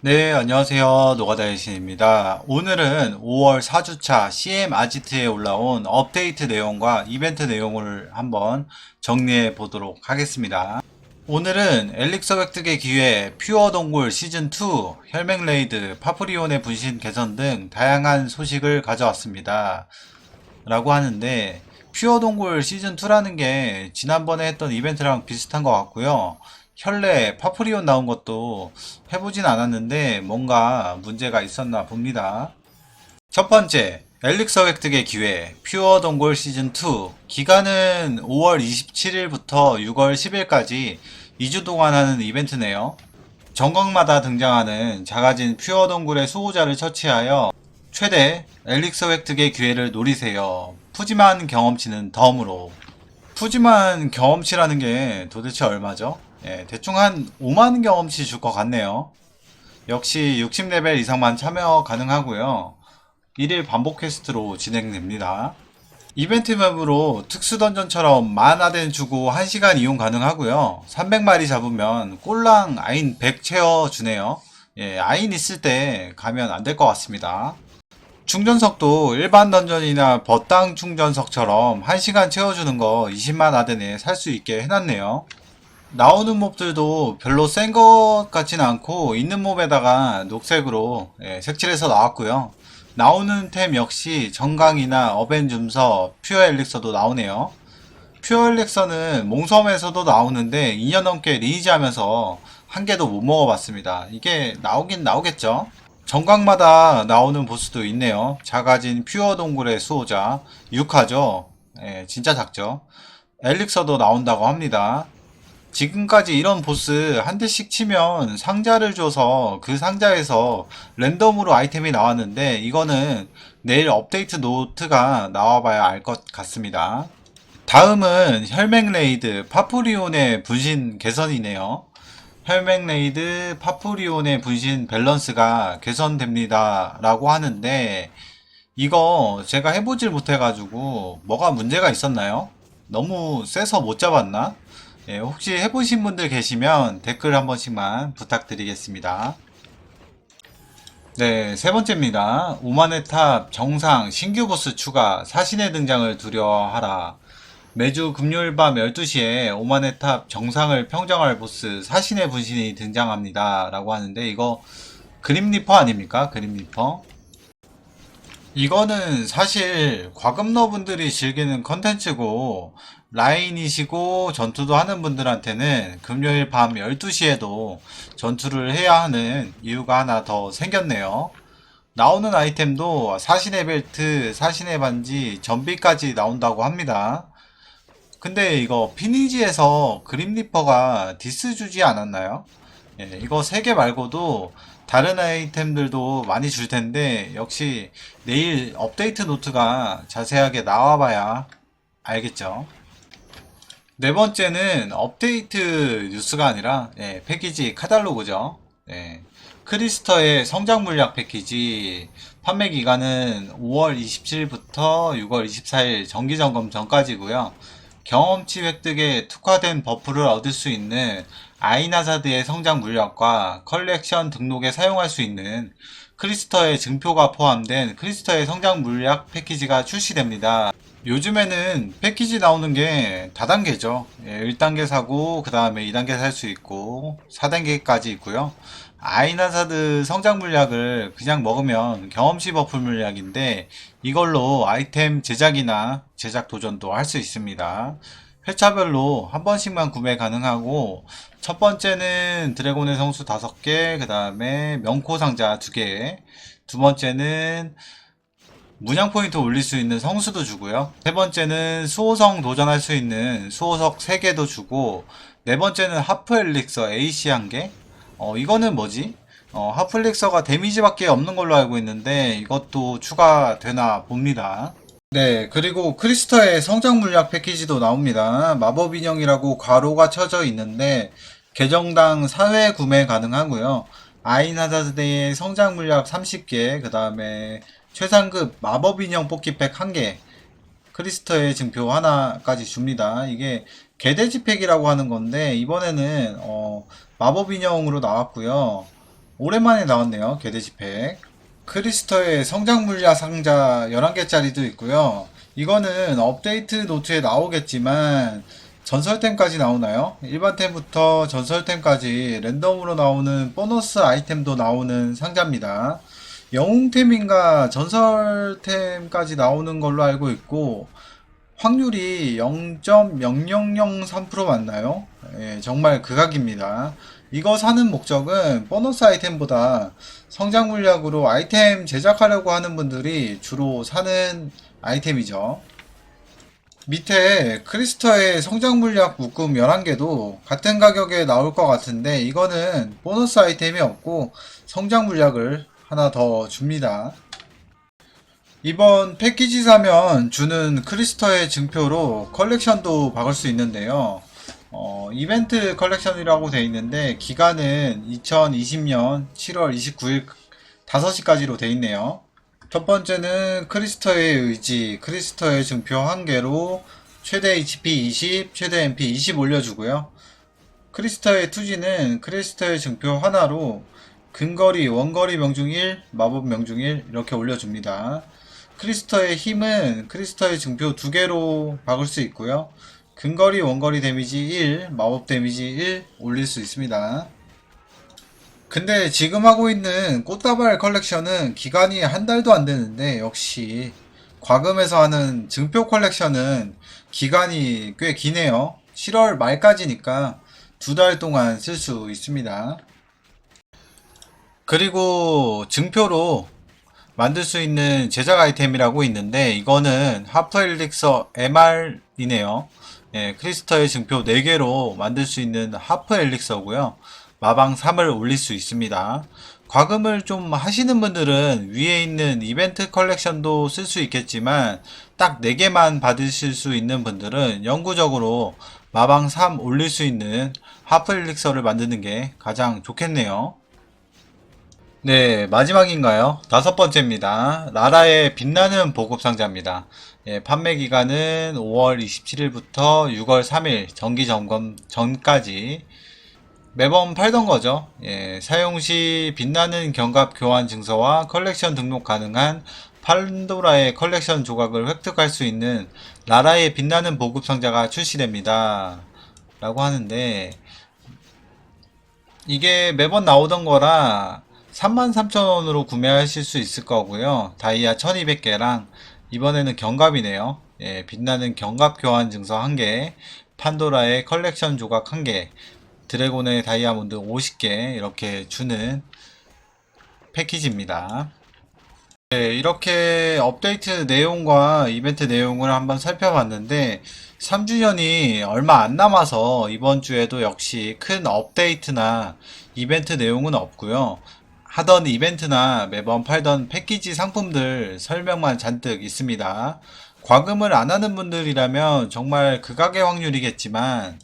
네, 안녕하세요. 노가다의 신입니다. 오늘은 5월 4주차 CM 아지트에 올라온 업데이트 내용과 이벤트 내용을 한번 정리해 보도록 하겠습니다. 오늘은 엘릭서 획득의 기회, 퓨어 동굴 시즌2, 혈맹 레이드, 파프리온의 분신 개선 등 다양한 소식을 가져왔습니다. 라고 하는데, 퓨어 동굴 시즌2라는 게 지난번에 했던 이벤트랑 비슷한 것 같고요. 혈레, 파프리온 나온 것도 해보진 않았는데 뭔가 문제가 있었나 봅니다. 첫 번째, 엘릭서 획득의 기회, 퓨어 동굴 시즌2. 기간은 5월 27일부터 6월 10일까지 2주 동안 하는 이벤트네요. 전광마다 등장하는 작아진 퓨어 동굴의 수호자를 처치하여 최대 엘릭서 획득의 기회를 노리세요. 푸짐한 경험치는 덤으로. 푸짐한 경험치라는 게 도대체 얼마죠? 예, 대충 한 5만 경험치 줄 것 같네요. 역시 60레벨 이상만 참여 가능하고요. 1일 반복 퀘스트로 진행됩니다. 이벤트 맵으로 특수 던전처럼 만화된 주고 1시간 이용 가능하고요. 300마리 잡으면 꼴랑 아인 100 채워 주네요. 예, 아인 있을 때 가면 안 될 것 같습니다. 충전석도 일반 던전이나 버땅 충전석처럼 1시간 채워주는 거 20만 아덴에 살 수 있게 해놨네요. 나오는 몹들도 별로 센 것 같진 않고 있는 몹에다가 녹색으로 예, 색칠해서 나왔고요. 나오는 템 역시 정강이나 어벤줌서, 퓨어 엘릭서도 나오네요. 퓨어 엘릭서는 몽섬에서도 나오는데 2년 넘게 리니지 하면서 한 개도 못 먹어봤습니다. 이게 나오긴 나오겠죠? 정강마다 나오는 보스도 있네요. 작아진 퓨어 동굴의 수호자, 6화죠. 예, 진짜 작죠. 엘릭서도 나온다고 합니다. 지금까지 이런 보스 한 대씩 치면 상자를 줘서 그 상자에서 랜덤으로 아이템이 나왔는데 이거는 내일 업데이트 노트가 나와봐야 알 것 같습니다. 다음은 혈맹 레이드 파프리온의 분신 개선이네요. 혈맹 레이드 파프리온의 분신 밸런스가 개선됩니다. 라고 하는데 이거 제가 해보질 못해가지고 뭐가 문제가 있었나요? 너무 세서 못 잡았나? 예, 혹시 해보신 분들 계시면 댓글 한 번씩만 부탁드리겠습니다. 네, 세 번째입니다. 오만의 탑 정상 신규 보스 추가 사신의 등장을 두려워하라. 매주 금요일 밤 12시에 오만의 탑 정상을 평정할 보스 사신의 분신이 등장합니다. 라고 하는데 이거 그림 리퍼 아닙니까? 그림 리퍼. 이거는 사실 과금러 분들이 즐기는 컨텐츠고 라인이시고 전투도 하는 분들한테는 금요일 밤 12시에도 전투를 해야 하는 이유가 하나 더 생겼네요. 나오는 아이템도 사신의 벨트, 사신의 반지, 전비까지 나온다고 합니다. 근데 이거 피니지에서 그림리퍼가 디스 주지 않았나요? 예, 이거 3개 말고도 다른 아이템들도 많이 줄 텐데 역시 내일 업데이트 노트가 자세하게 나와봐야 알겠죠. 네 번째는 업데이트 뉴스가 아니라 예, 패키지 카탈로그죠. 예, 크리스터의 성장 물약 패키지 판매 기간은 5월 27일부터 6월 24일 정기 점검 전까지고요. 경험치 획득에 특화된 버프를 얻을 수 있는 아이나사드의 성장 물약과 컬렉션 등록에 사용할 수 있는 크리스터의 증표가 포함된 크리스터의 성장 물약 패키지가 출시됩니다. 요즘에는 패키지 나오는 게 다단계죠. 예, 1단계 사고 그 다음에 2단계 살 수 있고 4단계까지 있고요. 아이나사드 성장 물약을 그냥 먹으면 경험치 버프 물약인데 이걸로 아이템 제작이나 제작 도전도 할 수 있습니다. 회차별로 한 번씩만 구매 가능하고 첫 번째는 드래곤의 성수 5개, 그 다음에 명코 상자 2개, 두 번째는 문양 포인트 올릴 수 있는 성수도 주고요. 세 번째는 수호성 도전할 수 있는 수호석 3개도 주고 네 번째는 하프 엘릭서 AC 1개. 어 이거는 뭐지? 어 하프 엘릭서가 데미지밖에 없는 걸로 알고 있는데 이것도 추가되나 봅니다. 네, 그리고 크리스터의 성장 물약 패키지도 나옵니다. 마법 인형이라고 괄호가 쳐져 있는데 계정당 4회 구매 가능하고요. 아이나자드의 성장 물약 30개, 그 다음에 최상급 마법 인형 뽑기팩 1개, 크리스터의 증표 하나까지 줍니다. 이게 개돼지 팩이라고 하는 건데 이번에는 어, 마법 인형으로 나왔고요. 오랜만에 나왔네요. 개돼지 팩. 크리스터의 성장 물약 상자 11개짜리도 있고요. 이거는 업데이트 노트에 나오겠지만 전설템까지 나오나요? 일반템부터 전설템까지 랜덤으로 나오는 보너스 아이템도 나오는 상자입니다. 영웅템인가 전설템까지 나오는 걸로 알고 있고 확률이 0.0003% 맞나요? 예, 정말 극악입니다. 이거 사는 목적은 보너스 아이템보다 성장 물약으로 아이템 제작하려고 하는 분들이 주로 사는 아이템이죠. 밑에 크리스터의 성장 물약 묶음 11개도 같은 가격에 나올 것 같은데 이거는 보너스 아이템이 없고 성장 물약을 하나 더 줍니다. 이번 패키지 사면 주는 크리스터의 증표로 컬렉션도 박을 수 있는데요. 어, 이벤트 컬렉션이라고 되어 있는데 기간은 2020년 7월 29일 5시까지로 되어 있네요. 첫 번째는 크리스터의 의지, 크리스터의 증표 1개로 최대 HP 20, 최대 MP 20 올려주고요. 크리스터의 투지는 크리스터의 증표 하나로 근거리, 원거리 명중 1, 마법 명중 1 이렇게 올려줍니다. 크리스터의 힘은 크리스터의 증표 2개로 박을 수 있고요. 근거리, 원거리 데미지 1, 마법 데미지 1 올릴 수 있습니다. 근데 지금 하고 있는 꽃다발 컬렉션은 기간이 한 달도 안 되는데 역시 과금에서 하는 증표 컬렉션은 기간이 꽤 기네요. 7월 말까지니까 두 달 동안 쓸 수 있습니다. 그리고 증표로 만들 수 있는 제작 아이템이라고 있는데 이거는 하프 엘릭서 MR이네요. 예, 크리스터의 증표 4개로 만들 수 있는 하프 엘릭서고요. 마방 3을 올릴 수 있습니다. 과금을 좀 하시는 분들은 위에 있는 이벤트 컬렉션도 쓸 수 있겠지만 딱 4개만 받으실 수 있는 분들은 영구적으로 마방 3 올릴 수 있는 하프 엘릭서를 만드는 게 가장 좋겠네요. 네, 마지막인가요? 다섯 번째입니다. 라라의 빛나는 보급 상자입니다. 예, 판매 기간은 5월 27일부터 6월 3일 정기 점검 전까지 매번 팔던 거죠. 예, 사용 시 빛나는 경갑 교환 증서와 컬렉션 등록 가능한 판도라의 컬렉션 조각을 획득할 수 있는 라라의 빛나는 보급 상자가 출시됩니다. 라고 하는데 이게 매번 나오던 거라 33,000원으로 구매하실 수 있을 거고요. 다이아 1200개랑 이번에는 경갑이네요. 예, 빛나는 경갑 교환 증서 1개, 판도라의 컬렉션 조각 1개, 드래곤의 다이아몬드 50개 이렇게 주는 패키지입니다. 네, 이렇게 업데이트 내용과 이벤트 내용을 한번 살펴봤는데 3주년이 얼마 안 남아서 이번 주에도 역시 큰 업데이트나 이벤트 내용은 없고요. 하던 이벤트나 매번 팔던 패키지 상품들 설명만 잔뜩 있습니다. 과금을 안 하는 분들이라면 정말 극악의 확률이겠지만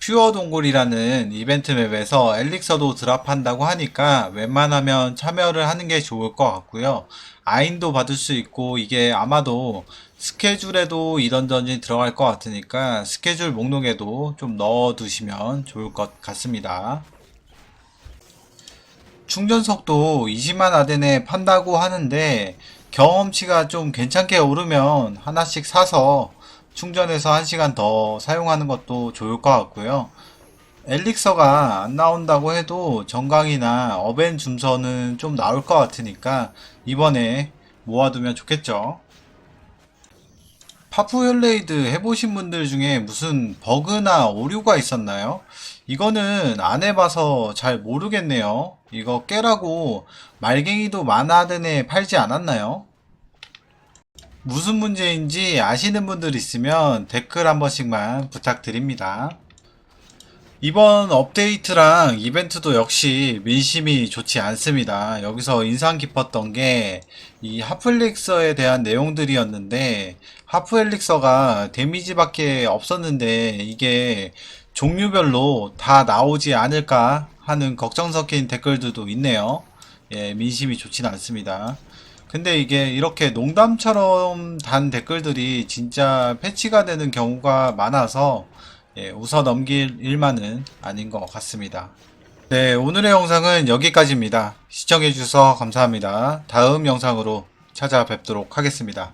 퓨어 동굴이라는 이벤트 맵에서 엘릭서도 드랍한다고 하니까 웬만하면 참여를 하는 게 좋을 것 같고요. 아인도 받을 수 있고 이게 아마도 스케줄에도 이런 던전이 들어갈 것 같으니까 스케줄 목록에도 좀 넣어 두시면 좋을 것 같습니다. 충전 속도 20만 아덴에 판다고 하는데 경험치가 좀 괜찮게 오르면 하나씩 사서 충전해서 1시간 더 사용하는 것도 좋을 것 같고요. 엘릭서가 안 나온다고 해도 정강이나 어벤 줌서는 좀 나올 것 같으니까 이번에 모아두면 좋겠죠. 파푸혈레이드 해보신 분들 중에 무슨 버그나 오류가 있었나요? 이거는 안 해봐서 잘 모르겠네요. 이거 깨라고 말갱이도 만화든에 팔지 않았나요? 무슨 문제인지 아시는 분들 있으면 댓글 한 번씩만 부탁드립니다. 이번 업데이트랑 이벤트도 역시 민심이 좋지 않습니다. 여기서 인상 깊었던 게 이 하프엘릭서에 대한 내용들이었는데 하프엘릭서가 데미지밖에 없었는데 이게 종류별로 다 나오지 않을까 하는 걱정 섞인 댓글들도 있네요. 예, 민심이 좋진 않습니다. 근데 이게 이렇게 농담처럼 단 댓글들이 진짜 패치가 되는 경우가 많아서 예, 웃어 넘길 일만은 아닌 것 같습니다. 네, 오늘의 영상은 여기까지입니다. 시청해주셔서 감사합니다. 다음 영상으로 찾아뵙도록 하겠습니다.